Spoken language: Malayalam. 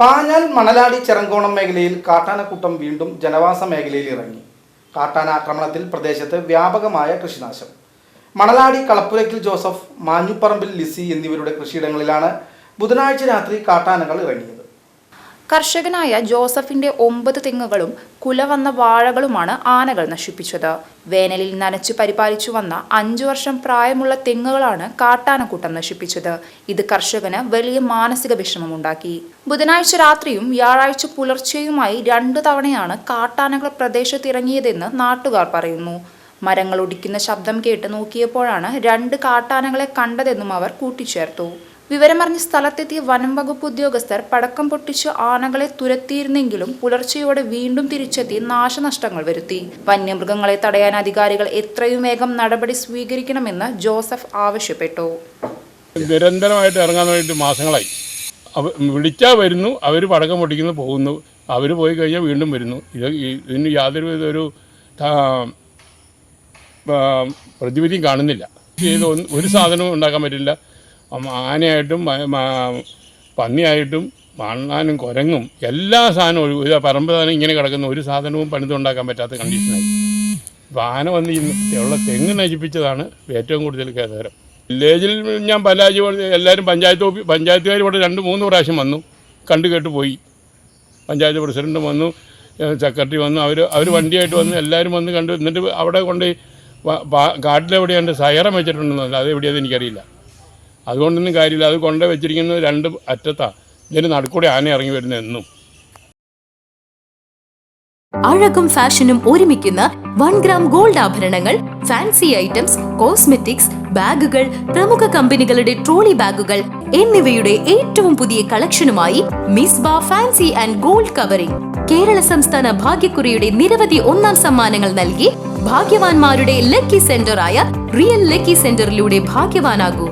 പാഞ്ഞാൽ മണലാടി ചെറങ്കോണം മേഖലയിൽ കാട്ടാനക്കൂട്ടം വീണ്ടും ജനവാസ മേഖലയിൽ ഇറങ്ങി. കാട്ടാന ആക്രമണത്തിൽ പ്രദേശത്ത് വ്യാപകമായ കൃഷിനാശം. മണലാടി കളപ്പുരക്കിൽ ജോസഫ് മാഞ്ഞുപറമ്പിൽ ലിസി എന്നിവരുടെ കൃഷിയിടങ്ങളിലാണ് ബുധനാഴ്ച രാത്രി കാട്ടാനകൾ ഇറങ്ങിയത്. കർഷകനായ ജോസഫിന്റെ ഒമ്പത് തെങ്ങുകളും കുല വന്ന വാഴകളുമാണ് ആനകൾ നശിപ്പിച്ചത്. വേനലിൽ നനച്ചു പരിപാലിച്ചു വന്ന അഞ്ചു വർഷം പ്രായമുള്ള തെങ്ങുകളാണ് കാട്ടാനക്കൂട്ടം നശിപ്പിച്ചത്. ഇത് കർഷകന് വലിയ മാനസിക വിഷമമുണ്ടാക്കി. ബുധനാഴ്ച രാത്രിയും വ്യാഴാഴ്ച പുലർച്ചെയുമായി രണ്ടു തവണയാണ് കാട്ടാനകൾ പ്രദേശത്തിറങ്ങിയതെന്ന് നാട്ടുകാർ പറയുന്നു. മരങ്ങൾ ഒടിക്കുന്ന ശബ്ദം കേട്ട് നോക്കിയപ്പോഴാണ് രണ്ട് കാട്ടാനകളെ കണ്ടതെന്നും അവർ കൂട്ടിച്ചേർത്തു. വിവരമറിഞ്ഞ് സ്ഥലത്തെത്തിയ വനം വകുപ്പ് ഉദ്യോഗസ്ഥർ പടക്കം പൊട്ടിച്ച് ആനകളെ തുരത്തിയിരുന്നെങ്കിലും പുലർച്ചയോടെ വീണ്ടും തിരിച്ചെത്തി നാശനഷ്ടങ്ങൾ വരുത്തി. വന്യമൃഗങ്ങളെ തടയാൻ അധികാരികൾ എത്രയും വേഗം നടപടി സ്വീകരിക്കണമെന്ന് ജോസഫ് ആവശ്യപ്പെട്ടു. നിരന്തരമായിട്ട് ഇറങ്ങാൻ വേണ്ടിയിട്ട് മാസങ്ങളായി. വിളിച്ചാൽ വരുന്നു അവർ പടക്കം പൊട്ടിക്കുന്നു പോകുന്നു. അവർ പോയി കഴിഞ്ഞാൽ വീണ്ടും വരുന്നു. ഇത് ഇതിന് യാതൊരു വിധ ഒരു പ്രതിവിധിയും കാണുന്നില്ല. ഒരു സാധനവും ഉണ്ടാക്കാൻ പറ്റില്ല. ആനയായിട്ടും പന്നിയായിട്ടും മണ്ണാനും കുരങ്ങും എല്ലാ സാധനവും ഇത് പറമ്പ് സാധനം ഇങ്ങനെ കിടക്കുന്ന. ഒരു സാധനവും പണിതുണ്ടാക്കാൻ പറ്റാത്ത കണ്ടീഷനായി. അപ്പോൾ ആന വന്ന് ഉള്ള തെങ്ങ് നശിപ്പിച്ചതാണ് ഏറ്റവും കൂടുതൽ കേതകരം വില്ലേജിൽ ഞാൻ പലാജി എല്ലാവരും പഞ്ചായത്ത് ഓഫീസ് പഞ്ചായത്തുകാർ ഇവിടെ രണ്ട് മൂന്ന് പ്രാവശ്യം വന്നു. കണ്ടു കേട്ട് പോയി. പഞ്ചായത്ത് പ്രസിഡന്റ് വന്നു സെക്രട്ടറി വന്നു. അവർ അവർ വണ്ടിയായിട്ട് വന്നു എല്ലാവരും വന്ന് കണ്ടു എന്നിട്ട് അവിടെ കൊണ്ട് കാട്ടിലെവിടെയാണ്ട് സയറം വെച്ചിട്ടുണ്ടെന്നല്ല അത് എവിടെയാണെന്ന് എനിക്കറിയില്ല. അതുകൊണ്ടൊന്നും കാര്യമില്ല. അത് കൊണ്ട വെച്ചിരിക്കുന്നത് രണ്ട് അറ്റത്താണ് ഇതിന് നടുക്കൂടെ ആന ഇറങ്ങി വരുന്ന എന്നും. അഴകും ഫാഷനും ഒരുമിക്കുന്ന വൺ ഗ്രാം ഗോൾഡ് ആഭരണങ്ങൾ ഫാൻസി ഐറ്റംസ് കോസ്മെറ്റിക്സ് ബാഗുകൾ പ്രമുഖ കമ്പനികളുടെ ട്രോളി ബാഗുകൾ എന്നിവയുടെ ഏറ്റവും പുതിയ കളക്ഷനുമായി Misba fancy and gold covering. Kerala സംസ്ഥാന ഭാഗ്യക്കുറിയുടെ നിരവധി ഒന്നാം സമ്മാനങ്ങൾ നൽകി ഭാഗ്യവാന്മാരുടെ ലക്കി സെന്ററായ റിയൽ ലക്കി സെന്ററിലൂടെ ഭാഗ്യവാനാകൂ.